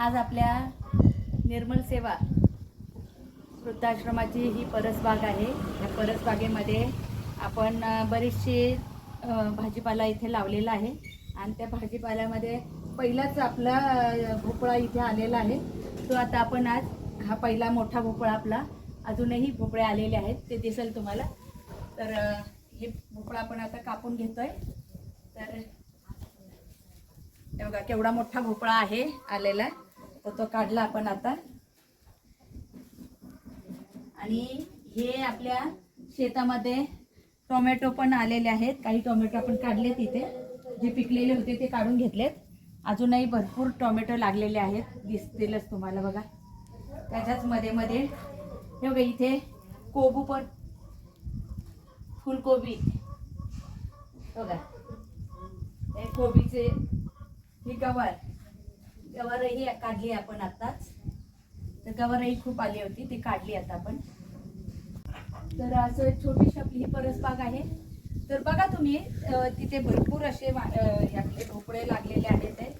आज आपल्या निर्मल सेवा वृद्धाश्रमाची ही परसबाग आहे. या परसबागेमध्ये आपण बरीचशी भाजीपाला इथे लावलेला आहे. आणि त्या भाजीपाल्यामध्ये पहिलाच आपला भोपळा इथे आलेला आहे. तो आता आपण आज हा पहिला मोठा भोपळा आपला अजूनही भोपळे आलेले आहेत. ते दिसेल तुम्हाला. तर हे भोपळा आपण आता कापून घेतोय. तर बघा केवढा मोठा भोपळा आहे आलेला. तर तो काढला आपण आता. आणि हे आपल्या शेतामध्ये टोमॅटो पण आलेले आहेत. काही टोमॅटो आपण काढलेत इथे. जे पिकलेले होते ते काढून घेतलेत. अजूनही भरपूर टोमॅटो लागलेले आहेत. दिसतीलच तुम्हाला बघा. त्याच्याच मध्ये मध्ये हे बघा इथे कोबू पण. फुलकोबी. बघा. कोबीचे ही गवार. गवारही काढली आपण आताच तर गवारही खूप आली होती ती काढली आता आपण. तर असं एक छोटीशी आपली ही परसबाग आहे. तर बघा तुम्ही तिथे भरपूर असे यातले अं, आपले भोपळे लागलेले आहेत ते.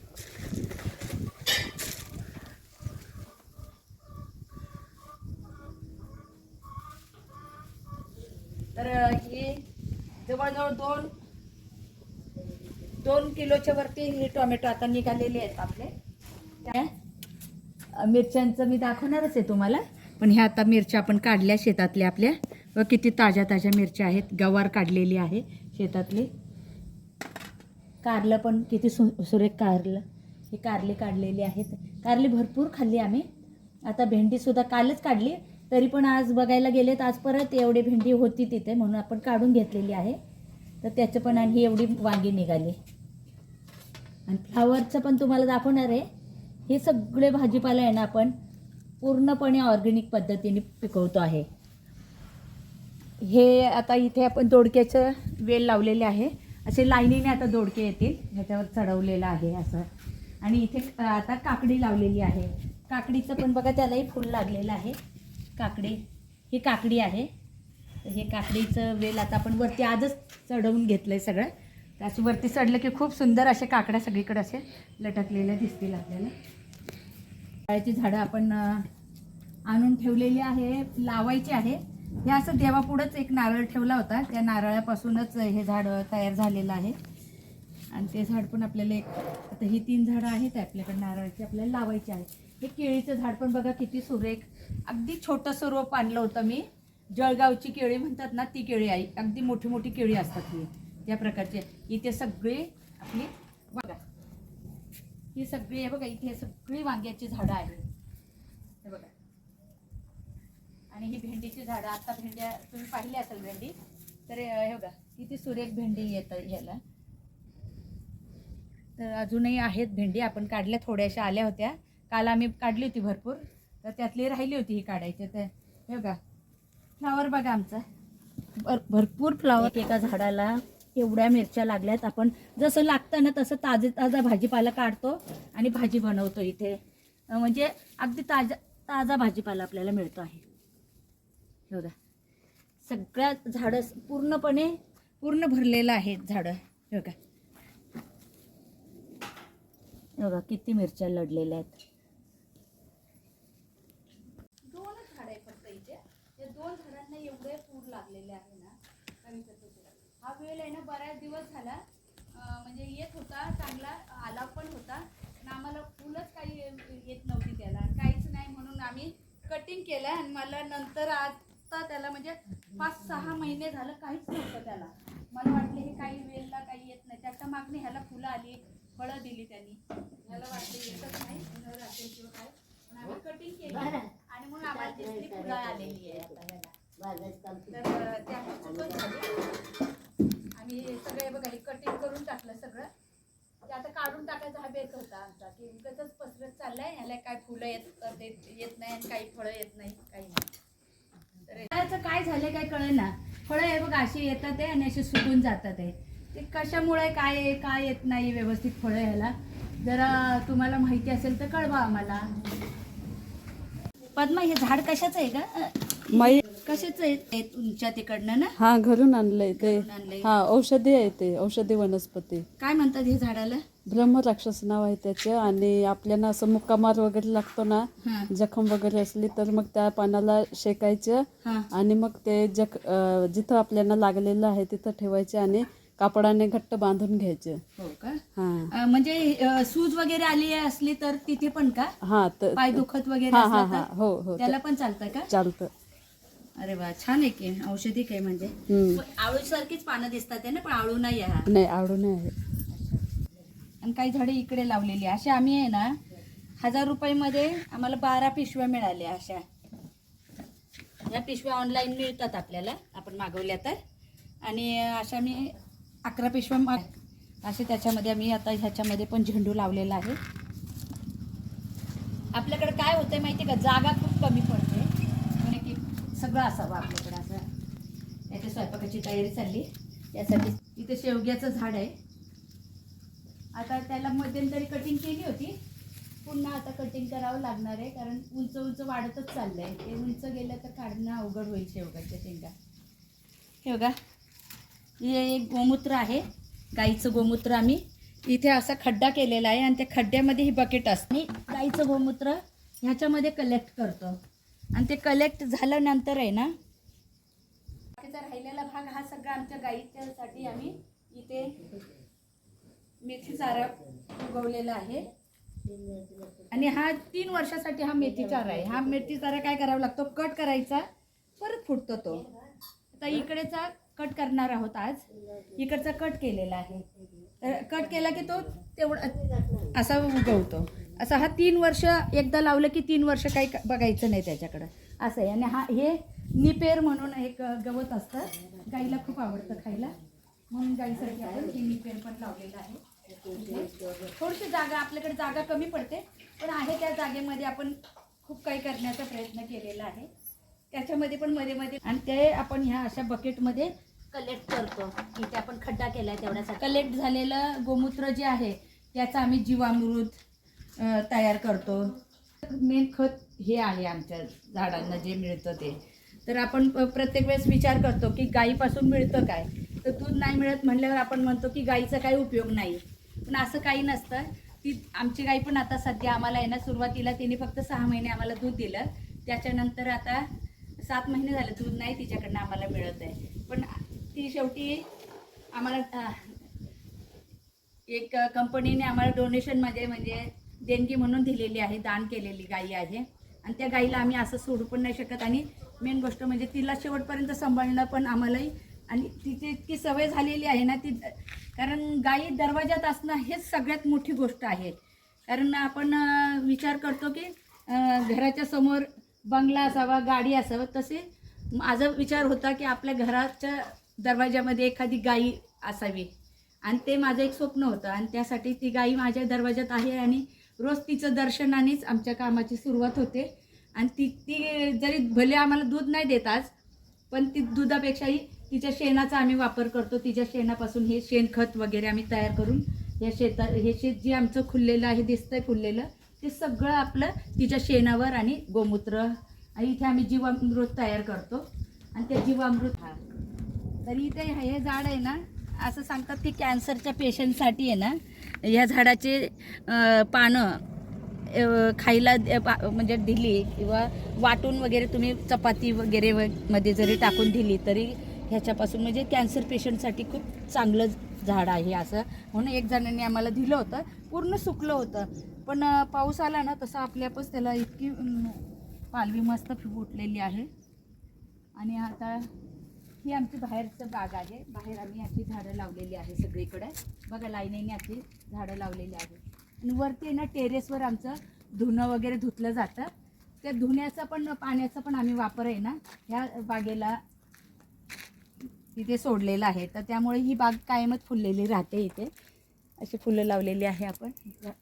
तर हे जवळजवळ दोन दोन किलोच्या वरती हे टोमॅटो आता निघालेले आहेत आपले. त्या मिरच्यांचं मी दाखवणारच आहे तुम्हाला. पण ह्या आता मिरच्या आपण काढल्या शेतातल्या आपल्या. व किती ताज्या ताज्या मिरच्या आहेत. गवार काढलेली आहे शेतातली. कारलं पण किती सु सुरेख कारलं. ही कारली काढलेली आहेत. कारली भरपूर खाल्ली आम्ही. आता भेंडीसुद्धा कालच काढली. तरी पण आज बघायला गेले तर आज परत एवढी भेंडी होती तिथे म्हणून आपण काढून घेतलेली आहे. तर त्याचं पण आणि एवढी वांगी निघाली. आणि फ्लावरचं पण तुम्हाला दाखवणार आहे. हे सगळे भाजीपाला आहे ना आपण पूर्णपणे ऑर्गेनिक पद्धतीने पिकवतो आहे. हे आता इथे आपण दोडक्याचं वेल लावलेले आहे. असे लाईनीने आता दोडके येतील ह्याच्यावर चढवलेलं आहे असं. आणि इथे आता काकडी लावलेली आहे. काकडीचं पण बघा त्यालाही फुल लागलेलं आहे. काकडी ही काकडी आहे. हे काकडीचं वेल आता आपण वरती आजच चढवून घेतलं आहे सगळं असं वरती चढलं की खूप सुंदर असे काकड्या सगळीकडे असे लटकलेल्या दिसतील आपल्याला. फळाची झाडं आपण आणून ठेवलेली आहे लावायची आहे. हे असं देवापुढंच एक नारळ ठेवला होता. त्या नारळापासूनच हे झाड तयार झालेलं आहे. आणि ते झाड पण आपल्याला एक आता ही तीन झाडं आहेत आपल्याकडे नारळाची आपल्याला लावायची आहे. हे केळीचं झाड पण बघा किती सुरेख अगदी छोटंसं रोप आणलं होतं मी. जळगावची केळी म्हणतात ना ती केळी आहे. अगदी मोठी मोठी केळी असतात ही. त्या प्रकारची. इथे सगळी आपली बघा ही सगळी आहे बघा इथे सगळी वांग्याची झाडं आहेत. हे बघा. आणि ही भेंडीची झाडं आता भेंड्या तुम्ही पाहिली असेल भेंडी तर हे बघा किती सुरेख भेंडी येतं ह्याला तर अजूनही आहेत भेंडी आपण काढल्या थोड्याशा आल्या होत्या. काल आम्ही काढली होती भरपूर तर त्यातली राहिली होती ही काढायची. तर हे बघा फ्लावर बघा आमचा. भर भरपूर फ्लावर. एका झाडाला एवढ्या मिरच्या लागल्यात. आपण जसं लागतं ना तसं ताजे ताजा भाजीपाला काढतो आणि भाजी बनवतो इथे. म्हणजे अगदी ताजा ताजा भाजीपाला आपल्याला मिळतो आहे. एवढा सगळ्या झाडं पूर्णपणे पूर्ण भरलेलं आहे झाडं. हे बघा. हे बघा किती मिरच्या लढलेल्या आहेत. दोनच झाड आहे फक्त इथे. या दोन झाडांना एवढे पूर लागलेले आहे ना. कमी हा वेळ आहे ना बऱ्याच दिवस झाला. म्हणजे येत होता चांगला आला पण होता. पण आम्हाला फुलच काही येत नव्हती त्याला. आणि काहीच नाही म्हणून आम्ही कटिंग केलं आणि मला नंतर आता त्याला म्हणजे पाच सहा महिने झालं काहीच नव्हतं त्याला. मला वाटलं हे काही वेळेला काही येत नाही. त्याच्या मागणी ह्याला फुलं आली फळं दिली त्यांनी. मला वाटलं येतच नाही असेल किंवा काय. पण आम्ही कटिंग केली आणि म्हणून आम्हाला दिसली फुलं आलेली आहे. आता ह्याला तर त्यामुळे चुकत झाली आम्ही सगळे बघा हे कटिंग करून टाकलं सगळं. ते आता काढून टाकायचा हा बेत होता आमचा की उगाचच पसरत चाललाय ह्याला काय फुलं येत येत नाही आणि काही फळं येत नाही काही नाही. तर काय झाले काय कळेल ना? फळं हे बघा अशी येतात आहे आणि अशी सुकून जातात आहे ते कशामुळे काय काय येत नाही व्यवस्थित फळं ह्याला? जरा तुम्हाला माहिती असेल तर कळवा आम्हाला. पद्मा हे झाड कशाचं आहे का मै कशाचं आहे तुमच्या तिकडनं ना? हा घरून आणलंय ते. घरून आणलंय. हा औषधी आहे ते औषधी वनस्पती. काय म्हणतात हे झाडाला? ब्रह्मराक्षस नाव आहे त्याचं आणि आपल्याला असं मुक्कामार वगैरे लागतो ना हा. जखम वगैरे असली तर मग त्या पानाला शेकायचं हा. आणि मग ते जख अं, जिथं आपल्याला लागलेलं आहे तिथं ठेवायचे आणि कापडाने घट्ट बांधून घ्यायचे. हो का? हां. अ, म्हणजे अ, सूज वगैरे आली असली तर तिथे पण का? हां तर पाय दुखत वगैरे हां हां असलं हां तर? हो हो त्याला पण चालतं का? चालतं. अरे वा छान आहे की. औषधी काय म्हणजे. आळू सारखीच पानं दिसतात ना पण आळू नाही आहे नाही आवडून आहे. आणि काही झाडे इकडे लावलेली. अशा आम्ही आहे ना हजार रुपयामध्ये आम्हाला बारा पिशव्या मिळाल्या अशा. या पिशव्या ऑनलाईन मिळतात आपल्याला. आपण मागवल्या तर. आणि अशा मी अकरा पिशव्या माग असे त्याच्यामध्ये आम्ही आता ह्याच्यामध्ये पण झेंडू लावलेला आहे. आपल्याकडे काय होतंय माहिती का? जागा खूप कमी पडते. सगळं असावं आपल्याकडे असं. याच्या स्वयंपाकाची तयारी चालली. त्यासाठी इथे शेवग्याचं झाड आहे. आता त्याला मध्यंतरी कटिंग केली होती. पुन्हा आता कटिंग करावं लागणार आहे कारण उंच उंच वाढतच चाललंय. ते उंच गेलं तर काढणं अवघड होईल शेवगाच्या शेंगा. हे बघा हे एक गोमूत्र आहे. गाईचं गोमूत्र आम्ही इथे असा खड्डा केलेला आहे आणि त्या खड्ड्यामध्ये ही बकेट असते. गाईचं गोमूत्र ह्याच्यामध्ये कलेक्ट करतो. आणि ते कलेक्ट झाल्यानंतर आहे ना? बाकीचा राहिलेला भाग हा सगळा आमच्या गाईच्यासाठी आम्ही इथे मेथी चारा उगवलेला आहे. आणि हा तीन वर्षासाठी हा मेथी चारा आहे. हा मेथी चारा काय करावा लागतो? कट करायचा परत फुटतो तो. आता इकडेचा कट करणार आहोत आज. इकडचा कट केलेला आहे. तर कट केला की तो तेवढा असा उगवतो. असं हा तीन वर्ष एकदा लावलं की तीन वर्ष काही बघायचं नाही त्याच्याकडं. असं आहे. आणि हा हे निपेर म्हणून एक गवत असतं. गाईला खूप आवडतं खायला. म्हणून गाईसाठी आपण हे निपेर पण लावलेलं आहे. थोडीशी जागा आपल्याकडे जागा कमी पडते. पण आहे त्या जागेमध्ये आपण खूप काही करण्याचा प्रयत्न केलेला आहे. त्याच्यामध्ये पण मध्ये मध्ये आणि ते आपण ह्या अशा बकेटमध्ये कलेक्ट करतो. इथे आपण खड्डा केलाय तेवढ्यासाठी. कलेक्ट झालेलं गोमूत्र जे आहे त्याचा आम्ही जीवामृत तयार करतो. मेन खत हे आहे आमच्या झाडांना जे मिळतं ते. तर आपण प्रत्येक वेळेस विचार करतो की गाईपासून मिळतं काय? तर दूध नाही मिळत म्हणल्यावर आपण म्हणतो की गाईचा काही उपयोग नाही. पण असं काही नसतं ती आमची गाई पण आता सध्या आम्हाला आहे ना सुरुवातीला तिने फक्त सहा महिने आम्हाला दूध दिलं. त्याच्यानंतर आता सात महिने झाले दूध नाही तिच्याकडनं आम्हाला मिळत आहे. पण ती शेवटी आम्हाला एक कंपनीने आम्हाला डोनेशनमध्ये म्हणजे देणगी म्हणून दिलेली आहे दान केलेली गाई आहे. आणि त्या गाईला आम्ही असं सोडू पण नाही शकत. आणि मेन गोष्ट म्हणजे तिला शेवटपर्यंत सांभाळणं पण आम्हालाही आणि तिची इतकी सवय झालेली आहे ना ती कारण गाई दरवाजात असणं हेच सगळ्यात मोठी गोष्ट आहे. कारण आपण विचार करतो की घराच्या समोर बंगला असावा गाडी असावं तसे माझा विचार होता की आपल्या घराच्या दरवाजामध्ये एखादी गाई असावी. आणि ते माझं एक स्वप्न होतं. आणि त्यासाठी ती गाई माझ्या दरवाजात आहे आणि रोज तिचं दर्शनानेच आमच्या कामाची सुरुवात होते. आणि ती ती जरी भले आम्हाला दूध नाही देत आज पण ती दुधापेक्षाही तिच्या शेणाचा आम्ही वापर करतो. तिच्या शेणापासून हे शेणखत वगैरे आम्ही तयार करून या शेता हे शेत जे आमचं खुललेलं आहे दिसतंय फुललेलं ते सगळं आपलं तिच्या शेणावर आणि गोमूत्र आणि इथे आम्ही जीवामृत तयार करतो. आणि त्या जीवामृत हा. तरी इथे हे झाड आहे ना असं सांगतात की कॅन्सरच्या पेशंटसाठी आहे ना या झाडाचे पानं खायला पा- म्हणजे दिली किंवा वाटून वगैरे तुम्ही चपाती वगैरे मध्ये जरी टाकून दिली तरी ह्याच्यापासून म्हणजे कॅन्सर पेशंटसाठी खूप चांगलं झाड आहे असं. म्हणून एक जणांनी आम्हाला दिलं होतं. पूर्ण सुकलं होतं. पण पाऊस आला ना तसं आपल्यापच त्याला इतकी पालवी मस्त फुटलेली आहे. आणि आता ही आमची बाहेरचं बाग आहे. बाहेर आम्ही अशी झाडं लावलेली आहे सगळीकडे. बघा लाईनीने अशी झाडं लावलेली आहे आणि वरती आहे ना टेरेसवर आमचं धुणं वगैरे धुतलं जातं. त्या धुण्याचा पण पाण्याचा पण आम्ही वापर आहे ना ह्या बागेला तिथे सोडलेला आहे. तर त्यामुळे ही बाग कायमच फुललेली राहते इथे. अशी फुलं लावलेली आहे आपण.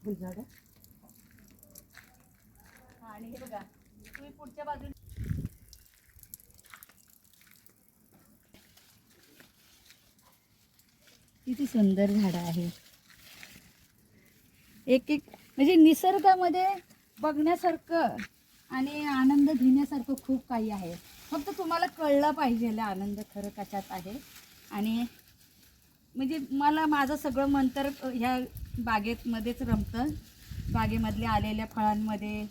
फुलझाडं आणि हे बघा. तुम्ही पुढच्या बाजूला किती सुंदर झाडं आहे. एक एक म्हणजे निसर्गामध्ये बघण्यासारखं आणि आनंद घेण्यासारखं खूप काही आहे. फक्त तुम्हाला कळलं पाहिजे आनंद खरं कशात आहे. आणि म्हणजे मला माझं सगळं मंतर ह्या बागेमध्येच रमतं. बागेमधल्या आलेल्या फळांमध्ये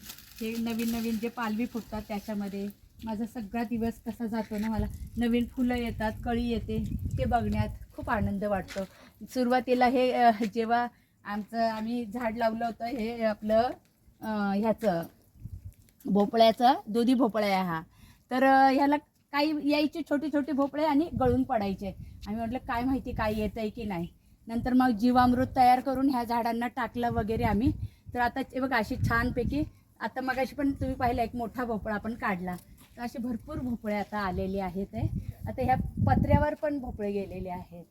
हे नवीन नवीन जे पालवी फुटतात त्याच्यामध्ये माझा सगळा दिवस कसा जातो ना मला नवीन फुलं येतात कळी येते ते बघण्यात खूप आनंद वाटतो. सुरुवातीला हे जेव्हा आमचं आम्ही झाड लावलं होतं हे आपलं ह्याचं भोपळ्याचा दुधी भोपळा आहे हा. तर ह्याला काही यायचे छोटे छोटे भोपळे आणि गळून पडायचे. आम्ही म्हटलं काय माहिती काय येतं आहे की नाही? नंतर मग जीवामृत तयार करून ह्या झाडांना टाकलं वगैरे आम्ही. तर आता बघा अशी छानपैकी आता मग अशी पण तुम्ही पाहिलं एक मोठा भोपळा आपण काढला. असे भरपूर भोपळे आता आलेले आहेत आता ह्या पत्र्यावर पण भोपळे गेलेले आहेत.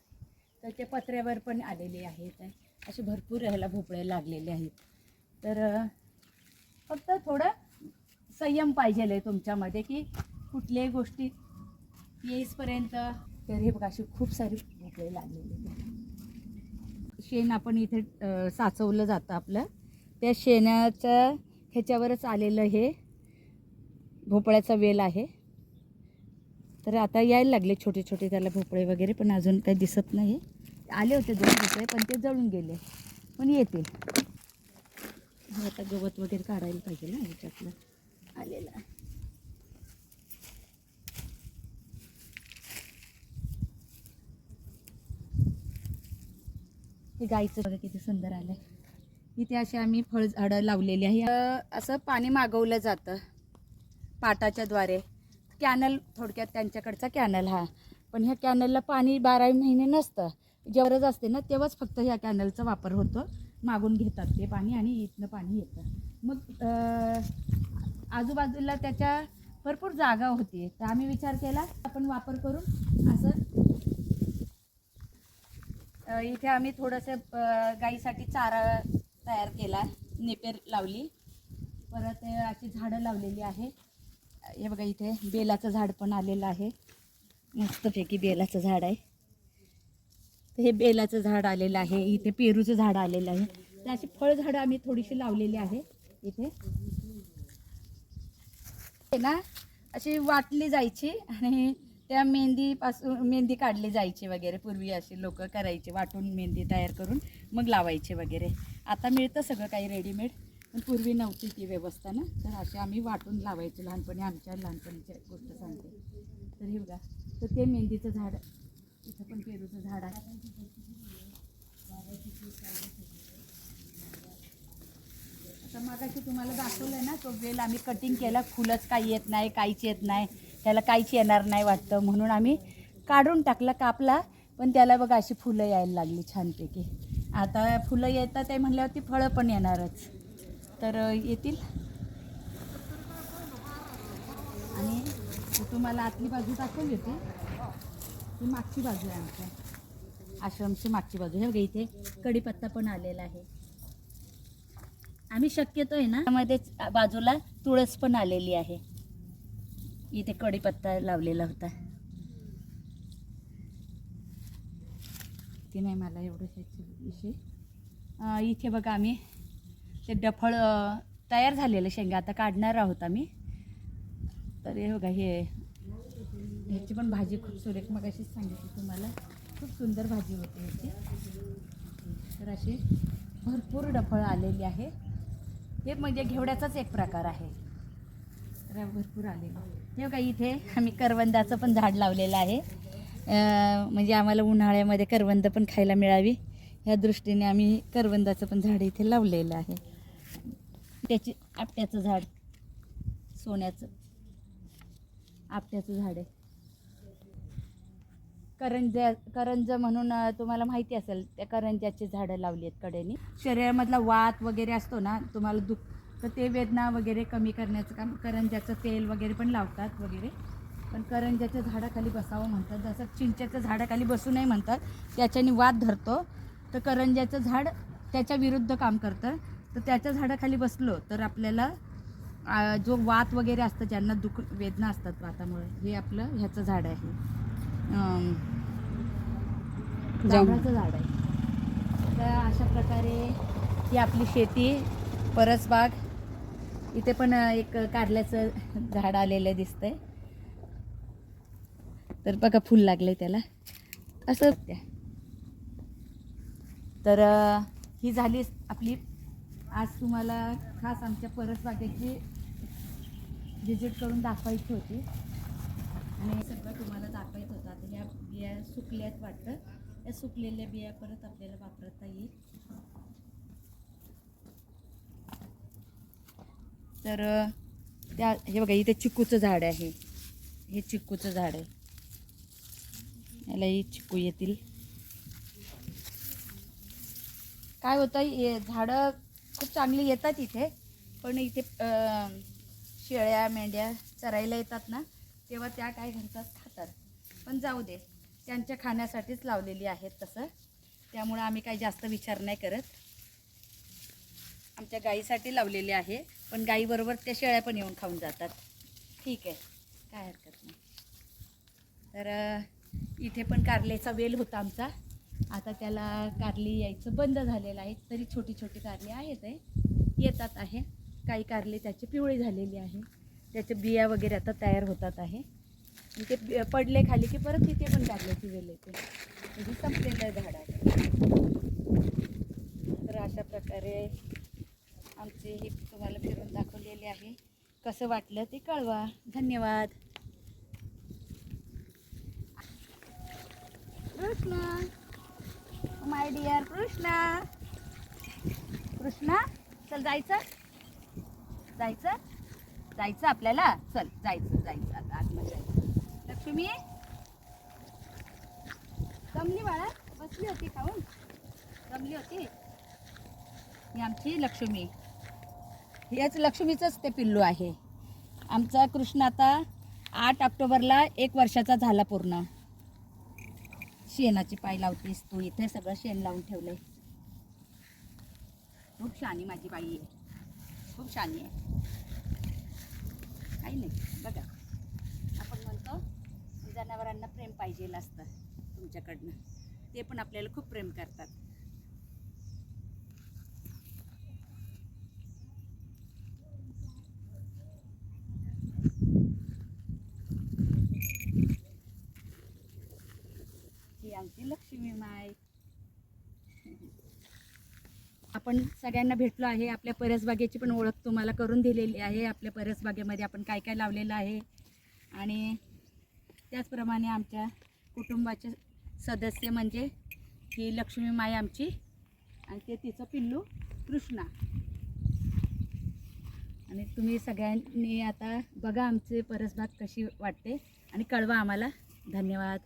तर ते पत्र्यावर पण आलेले आहेत. असे भरपूर ह्याला भोपळे लागलेले आहेत. तर फक्त थोडं संयम पाहिजेल आहे तुमच्यामध्ये की कुठल्याही गोष्टी येईसपर्यंत. तर हे बघा अशी खूप सारी भोपळे लागलेले आहेत. शेण आपण इथे साचवलं जातं आपलं. त्या शेणाच्या ह्याच्यावरच आलेलं हे. भोपळ्याचा वेल आहे. तर आता यायला लागले छोटे छोटे त्याला भोपळे वगैरे पण अजून काही दिसत नाही आले होते दोन भोपळे पण ते जळून गेले. पण येतील. आता गवत वगैरे काढायला पाहिजे ना ह्याच्यातलं. आलेलं हे गाईचं बघा किती सुंदर आलं इथे असे आम्ही फळझाडं लावलेली आहे. असं पाणी मागवलं जातं. पाटाच्या द्वारे. कॅनल थोडक्यात त्यांच्याकडचा कॅनल हा. पण ह्या कॅनलला पाणी बाराही महिने नसतं. जेव्हा गरज असते ना तेव्हाच फक्त ह्या कॅनलचा वापर होतो. मागून घेतात ते पाणी आणि इथनं पाणी येतं. मग आजूबाजूला त्याच्या भरपूर जागा होती. तर आम्ही विचार केला आपण वापर करून असं. इथे आम्ही थोडंसं गाईसाठी चारा तयार केला. नेपेर लावली. परत अशी झाडं लावलेली आहे. हे बघा इथे बेलाचं झाड पण आलेलं आहे. मस्तपैकी बेलाचं झाड आहे. तर हे बेलाचं झाड आलेलं आहे. इथे पेरूचं झाड आलेलं आहे. तर अशी फळझाडं आम्ही थोडीशी लावलेली आहे इथे. हे ना अशी वाटली जायची आणि त्या मेहंदीपासून मेहंदी काढली जायची वगैरे. पूर्वी अशी लोक करायचे वाटून मेहंदी तयार करून मग लावायचे वगैरे. आता मिळतं सगळं काही रेडीमेड पण पूर्वी नव्हती ती व्यवस्था ना. तर असे आम्ही वाटून लावायचे लहानपणी. आमच्या लहानपणीची गोष्ट सांगते. तर हे बघा. तर ते मेहंदीचं झाड इथं पण पेरूचं झाड आहे. आता मागाशी तुम्हाला दाखवलं ना तो वेल आम्ही कटिंग केला. फुलंच काही येत नाही काहीच येत नाही. त्याला काहीच येणार नाही वाटतं. म्हणून आम्ही काढून टाकला कापला. पण त्याला बघा अशी फुलं यायला लागली छानपैकी. आता फुलं येतात ते म्हणल्यावरती फळं पण येणारच. तर येतील. आणि तुम्हाला आतली बाजू दाखवली होती ही मागची बाजू आहे आमच्या आश्रमची मागची बाजू. हे बघा इथे कढीपत्ता पण आलेला आहे. आम्ही शक्यतो आहे ना त्यामध्येच बाजूला तुळस पण आलेली आहे. इथे कढीपत्ता लावलेला होता. ती नाही मला एवढं ह्याची विषय. इथे बघा आम्ही ते डफळ तयार झालेलं शेंगा. आता काढणार आहोत आम्ही. तर हे बघा हे ह्याची पण भाजी खूप सुरेख. मग अशीच सांगितली तुम्हाला. खूप सुंदर भाजी होते ह्याची. तर अशी भरपूर डफळ आलेली आहे. हे म्हणजे घेवड्याचाच एक प्रकार आहे. तर भरपूर आलेलं. हे बघा इथे आम्ही करवंदाचं पण झाड लावलेलं आहे. म्हणजे आम्हाला उन्हाळ्यामध्ये करवंद पण खायला मिळावी. ह्या दृष्टीने आम्ही करवंदाचं पण झाड इथे लावलेलं आहे. त्याची आपट्याचं झाड. सोन्याचं. आपट्याचं झाड आहे. करंजा करंज म्हणून तुम्हाला माहिती असेल त्या करंज्याची झाडं लावली आहेत कडेने. शरीरामधला वात वगैरे असतो ना तुम्हाला दुख तर ते वेदना वगैरे कमी करण्याचं काम करंजाचं तेल वगैरे पण लावतात वगैरे. पण करंजाच्या झाडाखाली बसावं म्हणतात. जसं चिंचेचं झाडाखाली बसू नये म्हणतात त्याच्याने वात धरतो. तर करंजाचं झाड त्याच्या विरुद्ध काम करतं. तर त्याच्या झाडाखाली बसलो तर आपल्याला जो वात वगैरे असतं ज्यांना दुख वेदना असतात वातामुळे हे आपलं ह्याचं झाड आहे. जांभळाचं झाड आहे. तर अशा प्रकारे ही आपली शेती परसबाग इथे पण एक कारल्याचं झाड आलेलं दिसतंय. तर बघा फुल लागले त्याला. असं. त्या तर ही झाली आपली आज तुम्हाला खास आमच्या परसबागेची व्हिजिट करून दाखवायची होती. आणि हे सगळं तुम्हाला दाखवायचं होतं. आता ह्या बिया सुकल्यात वाटतं. या सुकलेल्या बिया परत आपल्याला वापरता येईल. तर त्या हे बघा इथे चिक्कूचं झाड आहे. हे चिक्कूचं झाड आहे. यालाही चिक्कू येतील. काय होतं झाडं खूप चांगली येतात इथे. पण इथे शेळ्या मेंढ्या चरायला येतात ना तेव्हा त्या काय घरतात खातात. पण जाऊ दे. त्यांच्या खाण्यासाठीच लावलेली आहेत तसं. त्यामुळं आम्ही काही जास्त विचार नाही करत. आमच्या गाईसाठी लावलेली आहे. पण गाईबरोबर त्या शेळ्या पण येऊन खाऊन जातात. ठीक आहे. काय हरकत नाही. तर इथे पण कारलेचा वेल होता आमचा. आता त्याला कारली यायचं बंद झालेलं आहे तरी छोटी छोटी कारली आहेत आहे येतात आहे. काही कारली त्याची पिवळी झालेली आहे. त्याच्या बिया वगैरे आता तयार होतात आहे. ते पडले खाली की परत तिथे पण कारल्याची वेल येते. म्हणजे संपलेलं झाड आहे. तर अशा प्रकारे आमचे हे तुम्हाला फिरून दाखवलेले आहे. कसं वाटलं ते कळवा. धन्यवाद. Krishna my dear Krishna. Krishna चल जायचं. जायचं? जायचं आपल्याला? चल जायचं जायचं. आता आतमध्ये जायचं. लक्ष्मी? जमली बाळा बसली होती खाऊन. जमली होती? ही आमची लक्ष्मी. हेच लक्ष्मीचंच ते पिल्लू आहे. आमचा कृष्ण आता आठ ऑक्टोबरला एक वर्षाचा झाला पूर्ण. शेणाची पाय लावतेस तू. इथे सगळं शेण लावून ठेवलं आहे खूप शानी माझी बाई आहे. खूप शानी आहे. काही नाही. बघा. आपण म्हणतो जनावरांना प्रेम पाहिजे असतं तुमच्याकडनं. ते पण आपल्याला खूप प्रेम करतात ही आमची लक्ष्मी माय. आपण सगळ्यांना भेटलो आहे आपल्या परसबागेची पण ओळख तुम्हाला करून दिलेली आहे. आपल्या परसबागेमध्ये आपण काय काय लावलेलं आहे. आणि त्याचप्रमाणे आमच्या कुटुंबाचे सदस्य म्हणजे ही लक्ष्मी माय आमची आणि ते तिचं पिल्लू कृष्णा. आणि तुम्ही सगळ्यांनी आता बघा आमचे परसबाग कशी वाटते. आणि कळवा आम्हाला. धन्यवाद.